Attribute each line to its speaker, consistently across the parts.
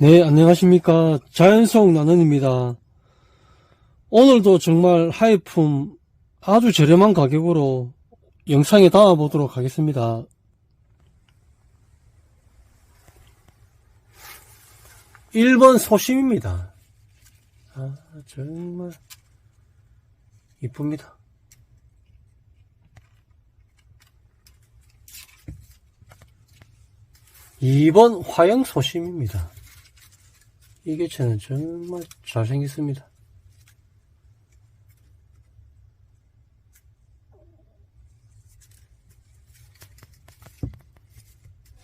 Speaker 1: 네, 안녕하십니까. 자연속 나눔입니다. 오늘도 정말 하이품 아주 저렴한 가격으로 영상에 담아보도록 하겠습니다. 일번 소심입니다. 아, 정말 이쁩니다. 이번 화영 소심입니다. 이 개체는 정말 잘생겼습니다.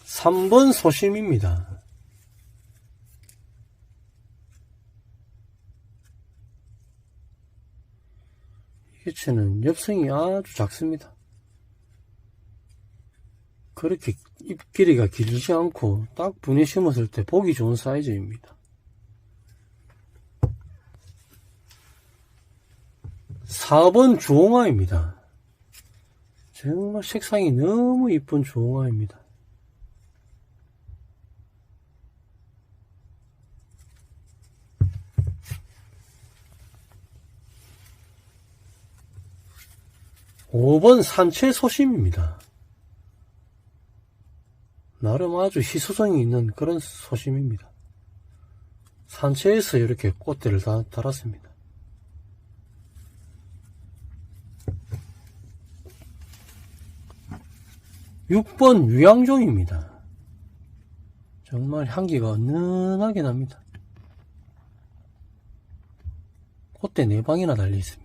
Speaker 1: 3번 소심입니다. 이 개체는 엽성이 아주 작습니다. 그렇게 잎 길이가 길지 않고 딱 분에 심었을 때 보기 좋은 사이즈입니다. 4번 주홍아입니다. 정말 색상이 너무 이쁜 주홍아입니다. 오번 산채 소심입니다. 나름 아주 희소성이 있는 그런 소심입니다. 산채에서 이렇게 꽃대를 다 달았습니다. 6번 유양종입니다. 정말 향기가 은은하게 납니다. 꽃대 4방이나 달려 있습니다.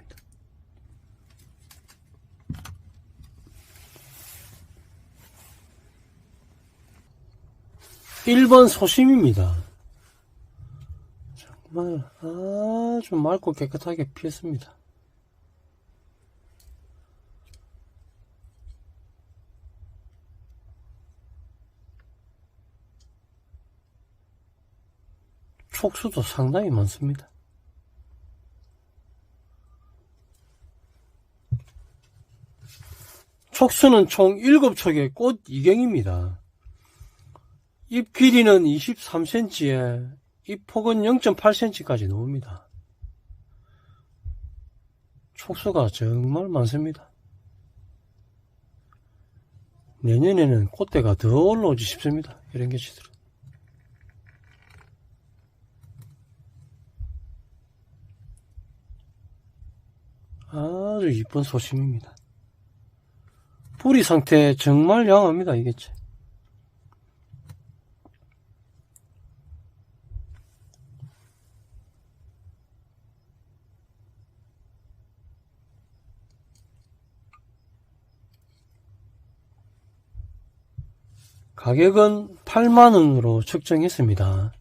Speaker 1: 1번 소심입니다. 정말 아주 맑고 깨끗하게 피었습니다. 촉수도 상당히 많습니다. 촉수는 총 7촉의 꽃 2경입니다. 잎 길이는 23cm에 잎 폭은 0.8cm까지 나옵니다. 촉수가 정말 많습니다. 내년에는 꽃대가 더 올라오지 싶습니다. 이런 개체들은. 아주 이쁜 소심입니다. 뿌리 상태 정말 양합니다, 이 개체. 가격은 8만원으로 측정했습니다.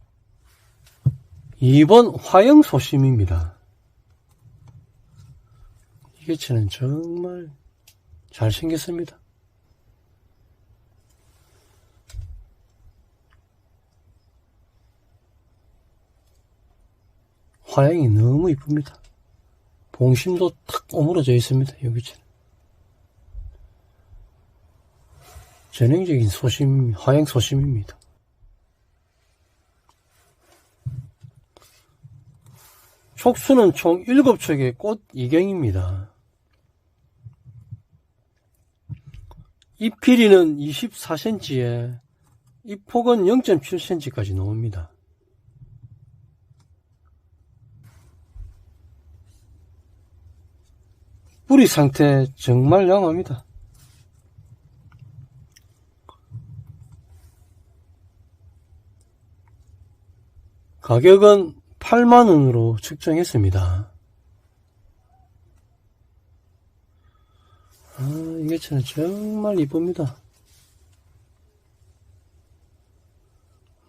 Speaker 1: 2번 화영 소심입니다. 이 개체는 정말 잘생겼습니다. 화양이 너무 이쁩니다. 봉심도 탁 오므러져 있습니다. 여기 는 전형적인 소심, 화양 소심입니다. 촉수는 총 7촉의 꽃 2경입니다. 잎 길이는 24cm에 잎 폭은 0.7cm까지 나옵니다. 뿌리 상태 정말 양호합니다. 가격은 8만원으로 측정했습니다. 아, 이게 참 정말 이쁩니다.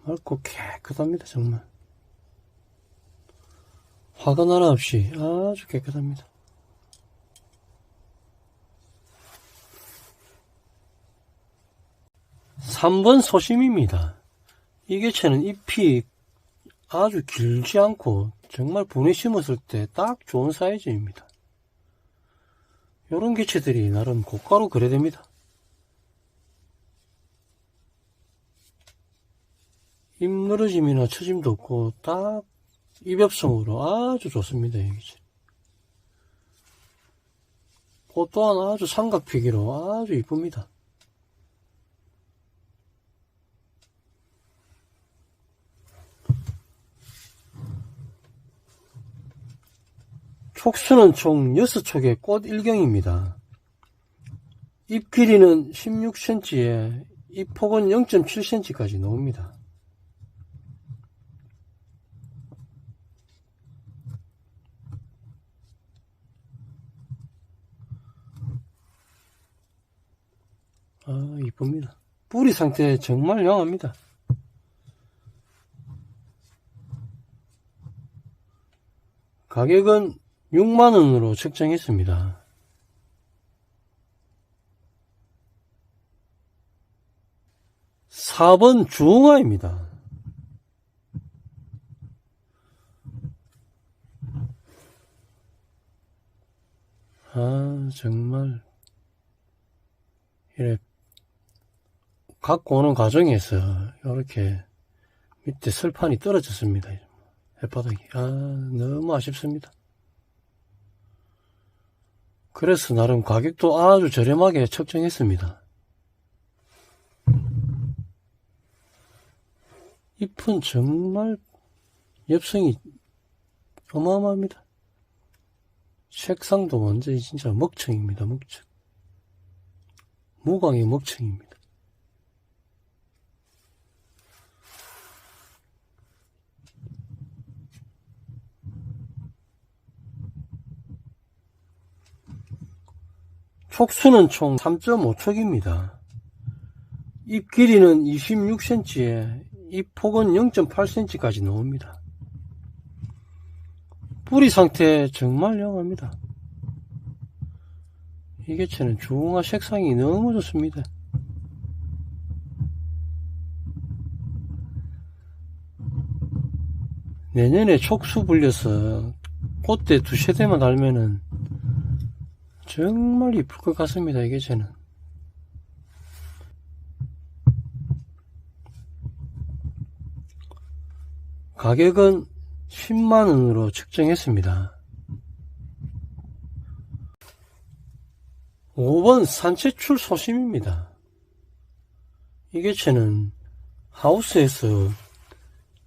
Speaker 1: 맑고 깨끗합니다, 정말. 화가 나나 없이 아주 깨끗합니다. 삼번 소심입니다. 이 개체는 잎이 아주 길지 않고 정말 분에 심었을 때 딱 좋은 사이즈입니다. 이런 개체들이 나름 고가로 거래됩니다. 잎 늘어짐이나 처짐도 없고 딱 입엽성으로 아주 좋습니다. 여기. 꽃 또한 아주 삼각피기로 아주 이쁩니다. 촉수는 총 6촉의 꽃 일경입니다. 잎 길이는 16cm에 잎 폭은 0.7cm까지 나옵니다. 아, 이쁩니다. 뿌리 상태 정말 영합니다. 가격은 6만원으로 책정했습니다. 사번 주홍아입니다. 아, 정말, 이래, 갖고 오는 과정에서, 이렇게, 밑에 설판이 떨어졌습니다. 햇바닥이. 아, 너무 아쉽습니다. 그래서 나름 가격도 아주 저렴하게 책정했습니다. 잎은 정말 엽성이 어마어마합니다. 색상도 완전히 진짜 먹청입니다, 먹청. 무광의 먹청입니다. 촉수는 총 3.5촉입니다. 잎 길이는 26cm에 잎 폭은 0.8cm까지 나옵니다. 뿌리 상태 정말 영합니다. 이 개체는 중화 색상이 너무 좋습니다. 내년에 촉수 불려서 꽃대 두세 대만 달면은 정말 이쁠 것 같습니다, 이 개체는. 가격은 10만원으로 측정했습니다. 5번 산채출 소심입니다. 이 개체는 하우스에서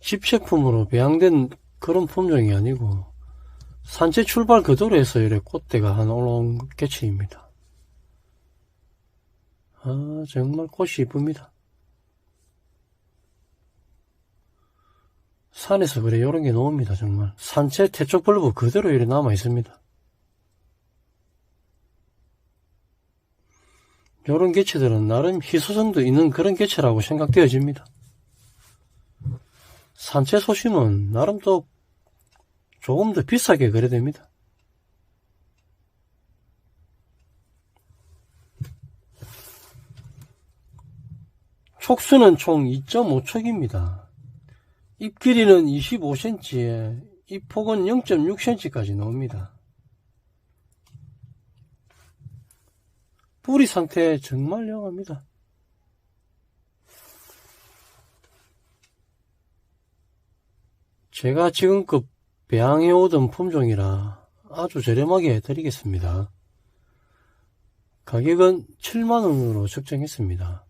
Speaker 1: 집제품으로 배양된 그런 품종이 아니고 산채 출발 그대로 해서 이래 꽃대가 하나 올라온 개체입니다. 아 정말 꽃이 이쁩니다. 산에서 그래 요런 게 나옵니다 정말 산채 태쪽 벌브 그대로 이래 남아 있습니다. 요런 개체들은 나름 희소성도 있는 그런 개체라고 생각되어집니다. 산채 소심은 나름 또 조금 더 비싸게 거래됩니다. 촉수는 총 2.5촉입니다. 잎 길이는 25cm에 잎 폭은 0.6cm까지 나옵니다. 뿌리 상태 정말 영합니다. 제가 지금껏 배양해 오던 품종이라 아주 저렴하게 해드리겠습니다. 가격은 7만원으로 책정했습니다.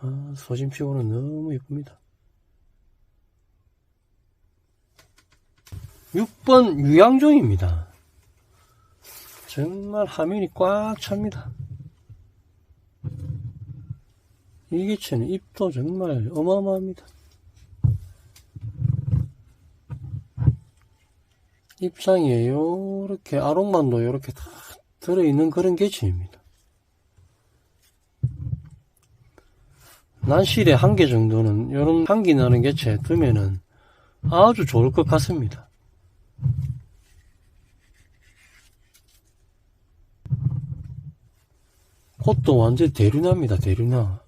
Speaker 1: 아, 소심피고는 너무 예쁩니다. 6번 유양종입니다. 정말 화면이 꽉 찹니다. 이 개체는 잎도 정말 어마어마합니다. 잎상에 요렇게 아롱만도 요렇게 다 들어있는 그런 개체입니다. 난실에 한 개 정도는 요런 향기 나는 개체 두면은 아주 좋을 것 같습니다. 꽃도 완전 대류나입니다, 대류나.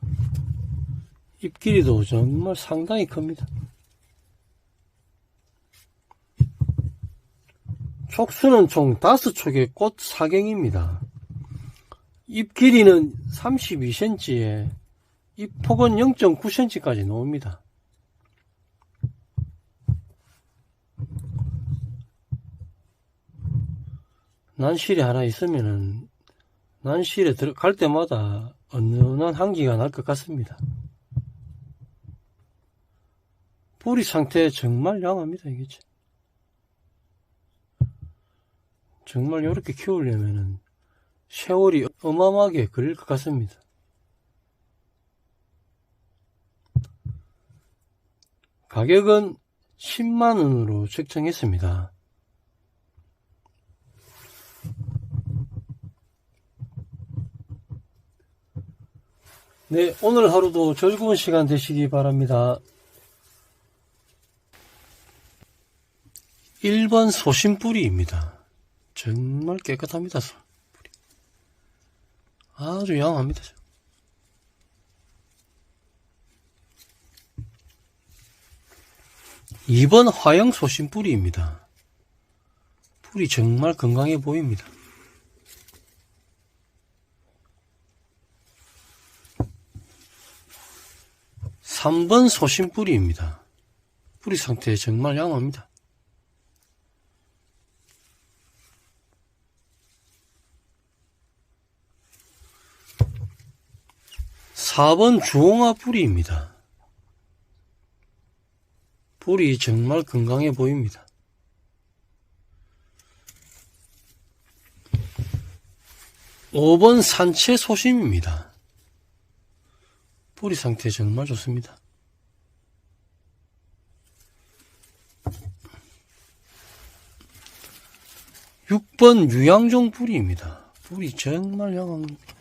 Speaker 1: 잎 길이도 정말 상당히 큽니다. 촉수는 총 5촉의 꽃 사경입니다. 잎 길이는 32cm에 이 폭은 0.9cm까지 나옵니다. 난실이 하나 있으면은 난실에 들어갈 때마다 은은한 한기가 날 것 같습니다. 뿌리 상태 정말 양합니다, 이게. 정말 이렇게 키우려면은 세월이 어마어마하게 걸릴 것 같습니다. 가격은 10만원으로 책정했습니다. 네, 오늘 하루도 즐거운 시간 되시기 바랍니다. 1번 소심뿌리입니다. 정말 깨끗합니다. 아주 양합니다. 2번 화형 소심뿌리입니다. 뿌리 정말 건강해 보입니다. 3번 소심뿌리입니다. 뿌리 상태 정말 양호합니다. 4번 주홍아 뿌리입니다. 뿌리 정말 건강해 보입니다. 5번 산채 소심입니다. 뿌리 상태 정말 좋습니다. 6번 유양종 뿌리입니다. 뿌리 정말 양합니다.